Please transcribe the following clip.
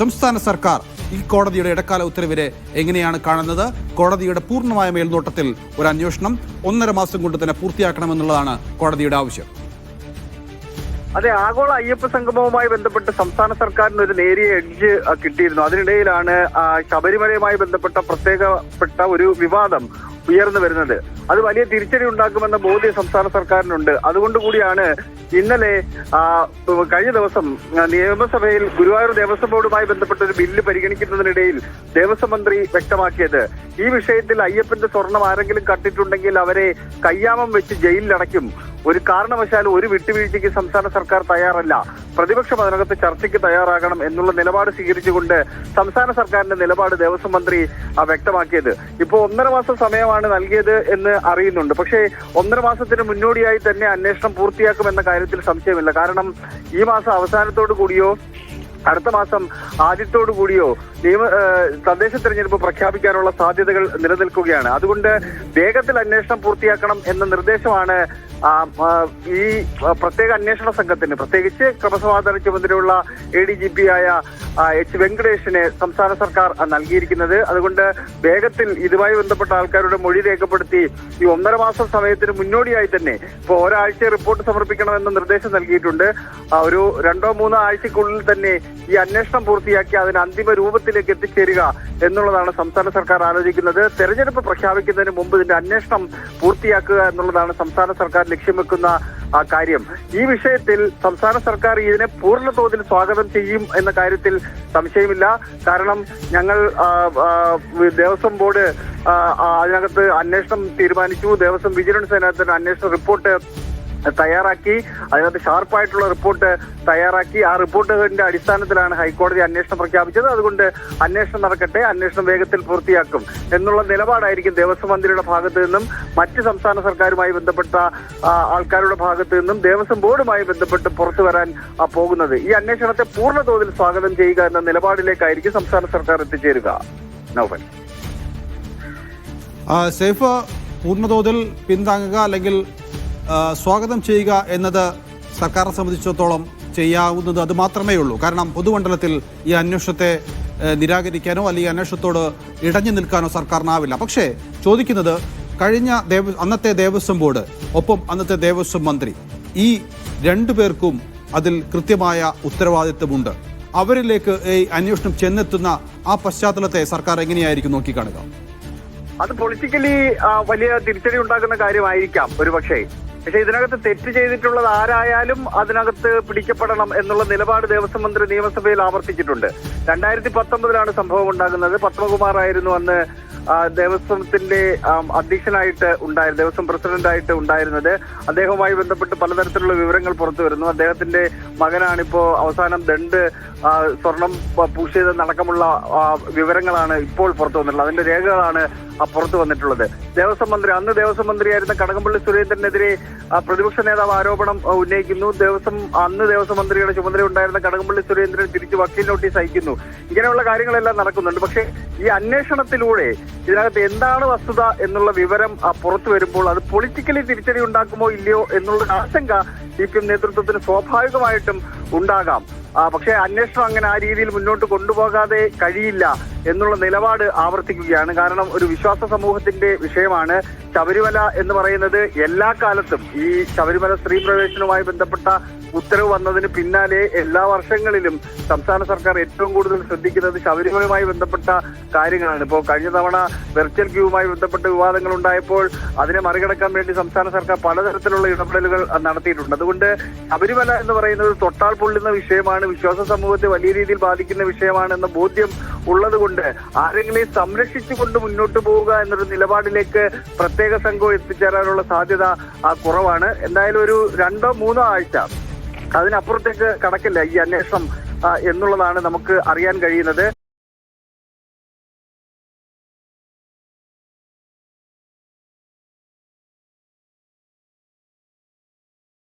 സംസ്ഥാന സർക്കാർ ഈ കോടതിയുടെ ഇടക്കാല ഉത്തരവിനെ എങ്ങനെയാണ് കാണുന്നത്? കോടതിയുടെ പൂർണമായ മേൽനോട്ടത്തിൽ ഒരു അന്വേഷണം ഒന്നര മാസം കൊണ്ട് തന്നെ പൂർത്തിയാക്കണമെന്നുള്ളതാണ് കോടതിയുടെ ആവശ്യം. അതെ ആഗോള അയ്യപ്പ സംഗമവുമായി ബന്ധപ്പെട്ട് സംസ്ഥാന സർക്കാരിന് ഒരു നേരിയ എഡ്ജ് കിട്ടിയിരുന്നു. അതിനിടയിലാണ് ശബരിമലയുമായി ബന്ധപ്പെട്ട പ്രത്യേകപ്പെട്ട ഒരു വിവാദം ഉയർന്നു വരുന്നത്. അത് വലിയ തിരിച്ചടി ഉണ്ടാക്കുമെന്ന ബോധ്യം സംസ്ഥാന സർക്കാരിനുണ്ട്. അതുകൊണ്ട് കൂടിയാണ് ഇന്നലെ കഴിഞ്ഞ ദിവസം നിയമസഭയിൽ ഗുരുവായൂർ ദേവസ്വം ബോർഡുമായി ബന്ധപ്പെട്ട ഒരു ബില്ല് പരിഗണിക്കുന്നതിനിടയിൽ ദേവസ്വം മന്ത്രി വ്യക്തമാക്കിയത്. ഈ വിഷയത്തിൽ അയ്യപ്പന്റെ സ്വർണം ആരെങ്കിലും കട്ടിട്ടുണ്ടെങ്കിൽ അവരെ കയ്യാമം വെച്ച് ജയിലിലടയ്ക്കും. ഒരു കാരണവശാലും ഒരു വിട്ടുവീഴ്ചയ്ക്ക് സംസ്ഥാന സർക്കാർ തയ്യാറല്ല. പ്രതിപക്ഷം അതിനകത്ത് ചർച്ചയ്ക്ക് തയ്യാറാകണം എന്നുള്ള നിലപാട് സ്വീകരിച്ചുകൊണ്ട് സംസ്ഥാന സർക്കാരിന്റെ നിലപാട് ദേവസ്വം മന്ത്രി വ്യക്തമാക്കിയത്. ഇപ്പോൾ ഒന്നര മാസം സമയമാണ് നൽകിയത് എന്ന് അറിയുന്നുണ്ട്. പക്ഷേ ഒന്നര മാസത്തിന് മുന്നോടിയായി തന്നെ അന്വേഷണം പൂർത്തിയാക്കുമെന്ന കാര്യത്തിൽ സംശയമില്ല. കാരണം ഈ മാസം അവസാനത്തോടു കൂടിയോ അടുത്ത മാസം ആദ്യത്തോടു കൂടിയോ നിയമ തദ്ദേശ തെരഞ്ഞെടുപ്പ് പ്രഖ്യാപിക്കാനുള്ള സാധ്യതകൾ നിലനിൽക്കുകയാണ്. അതുകൊണ്ട് വേഗത്തിൽ അന്വേഷണം പൂർത്തിയാക്കണം എന്ന നിർദ്ദേശമാണ് ഈ പ്രത്യേക അന്വേഷണ സംഘത്തിന്. പ്രത്യേകിച്ച് ക്രമസമാധാന ചുമതലയുള്ള എ ഡി ജി പി ആയ എച്ച് വെങ്കടേഷിന് സംസ്ഥാന സർക്കാർ നൽകിയിരിക്കുന്നത്. അതുകൊണ്ട് വേഗത്തിൽ ഇതുമായി ബന്ധപ്പെട്ട ആൾക്കാരുടെ മൊഴി രേഖപ്പെടുത്തി ഈ ഒന്നര മാസം സമയത്തിന് മുന്നോടിയായി തന്നെ ഇപ്പോൾ ഒരാഴ്ച റിപ്പോർട്ട് സമർപ്പിക്കണമെന്ന നിർദ്ദേശം നൽകിയിട്ടുണ്ട്. ഒരു രണ്ടോ മൂന്നോ ആഴ്ചക്കുള്ളിൽ തന്നെ ഈ അന്വേഷണം പൂർത്തിയാക്കി അതിന് അന്തിമ രൂപത്തിലേക്ക് എത്തിച്ചേരുക എന്നുള്ളതാണ് സംസ്ഥാന സർക്കാർ ആലോചിക്കുന്നത്. തെരഞ്ഞെടുപ്പ് പ്രഖ്യാപിക്കുന്നതിന് മുമ്പ് ഇതിന്റെ അന്വേഷണം പൂർത്തിയാക്കുക എന്നുള്ളതാണ് സംസ്ഥാന സർക്കാർ ലക്ഷ്യം വെക്കുന്ന കാര്യം. ഈ വിഷയത്തിൽ സംസ്ഥാന സർക്കാർ ഇതിനെ പൂർണ തോതിൽ സ്വാഗതം ചെയ്യും എന്ന കാര്യത്തിൽ സംശയമില്ല. കാരണം ഞങ്ങൾ ദേവസ്വം ബോർഡ് അതിനകത്ത് അന്വേഷണം തീരുമാനിച്ചു. ദേവസ്വം വിജിലൻസ് അതിനകത്ത് അന്വേഷണ റിപ്പോർട്ട് തയ്യാറാക്കി. അതിനകത്ത് ഷാർപ്പായിട്ടുള്ള റിപ്പോർട്ട് തയ്യാറാക്കി. ആ റിപ്പോർട്ടിന്റെ അടിസ്ഥാനത്തിലാണ് ഹൈക്കോടതി അന്വേഷണം പ്രഖ്യാപിച്ചത്. അതുകൊണ്ട് അന്വേഷണം നടക്കട്ടെ അന്വേഷണം വേഗത്തിൽ പൂർത്തിയാക്കും എന്നുള്ള നിലപാടായിരിക്കും ദേവസ്വം മന്ത്രിയുടെ ഭാഗത്ത് നിന്നും മറ്റ് സംസ്ഥാന സർക്കാരുമായി ബന്ധപ്പെട്ട ആൾക്കാരുടെ ഭാഗത്ത് നിന്നും ദേവസ്വം ബോർഡുമായി ബന്ധപ്പെട്ട് പുറത്തു വരാൻ പോകുന്നത്. ഈ അന്വേഷണത്തെ പൂർണ തോതിൽ സ്വാഗതം ചെയ്യുക എന്ന നിലപാടിലേക്കായിരിക്കും സംസ്ഥാന സർക്കാർ എത്തിച്ചേരുക. നൗഫൽ. സേഫ് പൂർണതോതിൽ പിന്താങ്ങുക അല്ലെങ്കിൽ സ്വാഗതം ചെയ്യുക എന്നത് സർക്കാരിനെ സംബന്ധിച്ചിടത്തോളം ചെയ്യാവുന്നത് അത് മാത്രമേ ഉള്ളൂ. കാരണം പൊതുമണ്ഡലത്തിൽ ഈ അന്വേഷണത്തെ നിരാകരിക്കാനോ അല്ലെങ്കിൽ അന്വേഷണത്തോട് ഇടഞ്ഞു നിൽക്കാനോ സർക്കാരിനാവില്ല. പക്ഷേ ചോദിക്കുന്നത് കഴിഞ്ഞ ദേവ അന്നത്തെ ദേവസ്വം ബോർഡ് ഒപ്പം അന്നത്തെ ദേവസ്വം മന്ത്രി ഈ രണ്ടു പേർക്കും അതിൽ കൃത്യമായ ഉത്തരവാദിത്വമുണ്ട്. അവരിലേക്ക് ഈ അന്വേഷണം ചെന്നെത്തുന്ന ആ പശ്ചാത്തലത്തെ സർക്കാർ എങ്ങനെയായിരിക്കും നോക്കിക്കാണുക? അത് പൊളിറ്റിക്കലി വലിയ തിരിച്ചടി ഉണ്ടാക്കുന്ന കാര്യമായിരിക്കാം ഒരുപക്ഷെ. പക്ഷെ ഇതിനകത്ത് തെറ്റ് ചെയ്തിട്ടുള്ളത് ആരായാലും അതിനകത്ത് പിടിക്കപ്പെടണം എന്നുള്ള നിലപാട് ദേവസ്വം മന്ത്രി നിയമസഭയിൽ ആവർത്തിച്ചിട്ടുണ്ട്. രണ്ടായിരത്തി പത്തൊമ്പതിലാണ് സംഭവം ഉണ്ടാകുന്നത്. പത്മകുമാർ ആയിരുന്നു അന്ന് ദേവസ്വത്തിന്റെ അധ്യക്ഷനായിട്ട് ഉണ്ടായ ദേവസ്വം പ്രസിഡന്റായിട്ട് ഉണ്ടായിരുന്നത്. അദ്ദേഹവുമായി ബന്ധപ്പെട്ട് പലതരത്തിലുള്ള വിവരങ്ങൾ പുറത്തു വരുന്നു. അദ്ദേഹത്തിന്റെ മകനാണിപ്പോ അവസാനം ദണ്ട് സ്വർണം പൂശിയതെന്നടക്കമുള്ള വിവരങ്ങളാണ് ഇപ്പോൾ പുറത്തു വന്നിട്ടുള്ളത്. അതിന്റെ രേഖകളാണ് പുറത്തു വന്നിട്ടുള്ളത്. ദേവസ്വം മന്ത്രി അന്ന് ദേവസ്വം മന്ത്രിയായിരുന്ന കടകംപള്ളി സുരേന്ദ്രനെതിരെ പ്രതിപക്ഷ നേതാവ് ആരോപണം ഉന്നയിക്കുന്നു. ദേവസ്വം അന്ന് ദേവസ്വം മന്ത്രിയുടെ ചുമതല ഉണ്ടായിരുന്ന കടകംപള്ളി സുരേന്ദ്രൻ തിരിച്ച് വക്കീൽ നോട്ടീസ് അയക്കുന്നു. ഇങ്ങനെയുള്ള കാര്യങ്ങളെല്ലാം നടക്കുന്നുണ്ട്. പക്ഷേ ഈ അന്വേഷണത്തിലൂടെ ഇതിനകത്ത് എന്താണ് വസ്തുത എന്നുള്ള വിവരം പുറത്തു വരുമ്പോൾ അത് പൊളിറ്റിക്കലി തിരിച്ചടി ഉണ്ടാക്കുമോ ഇല്ലയോ എന്നുള്ള ആശങ്ക സി പി എം നേതൃത്വത്തിന് സ്വാഭാവികമായിട്ടും ഉണ്ടാകാം. പക്ഷേ അന്വേഷണം അങ്ങനെ ആ രീതിയിൽ മുന്നോട്ട് കൊണ്ടുപോകാതെ കഴിയില്ല എന്നുള്ള നിലപാട് ആവർത്തിക്കുകയാണ്. കാരണം ഒരു വിശ്വാസ സമൂഹത്തിന്റെ വിഷയമാണ്. ശബരിമല എന്ന് പറയുന്നത് എല്ലാ കാലത്തും ഈ ശബരിമല സ്ത്രീ പ്രവേശനവുമായി ബന്ധപ്പെട്ട ഉത്തരവ് വന്നതിന് പിന്നാലെ എല്ലാ വർഷങ്ങളിലും സംസ്ഥാന സർക്കാർ ഏറ്റവും കൂടുതൽ ശ്രദ്ധിക്കുന്നത് ശബരിമലയുമായി ബന്ധപ്പെട്ട കാര്യങ്ങളാണ്. ഇപ്പോൾ കഴിഞ്ഞ തവണ വെർച്വൽ ക്യൂവുമായി ബന്ധപ്പെട്ട വിവാദങ്ങൾ ഉണ്ടായപ്പോൾ അതിനെ മറികടക്കാൻ വേണ്ടി സംസ്ഥാന സർക്കാർ പലതരത്തിലുള്ള ഇടപെടലുകൾ നടത്തിയിട്ടുണ്ട്. അതുകൊണ്ട് ശബരിമല എന്ന് പറയുന്നത് തൊട്ടാൽ പൊള്ളുന്ന വിഷയമാണ്. വിശ്വാസ സമൂഹത്തെ വലിയ രീതിയിൽ ബാധിക്കുന്ന വിഷയമാണ് എന്ന ബോധ്യം ഉള്ളതുകൊണ്ട് ആരെങ്കിലും സംരക്ഷിച്ചുകൊണ്ട് മുന്നോട്ട് പോവുക എന്നൊരു നിലപാടിലേക്ക് പ്രത്യേക സംഘം എത്തിച്ചേരാനുള്ള സാധ്യത കുറവാണ്. എന്തായാലും ഒരു രണ്ടോ മൂന്നോ ആഴ്ച അതിനപ്പുറത്തേക്ക് കടക്കില്ല ഈ അന്വേഷണം എന്നുള്ളതാണ് നമുക്ക് അറിയാൻ കഴിയുന്നത്.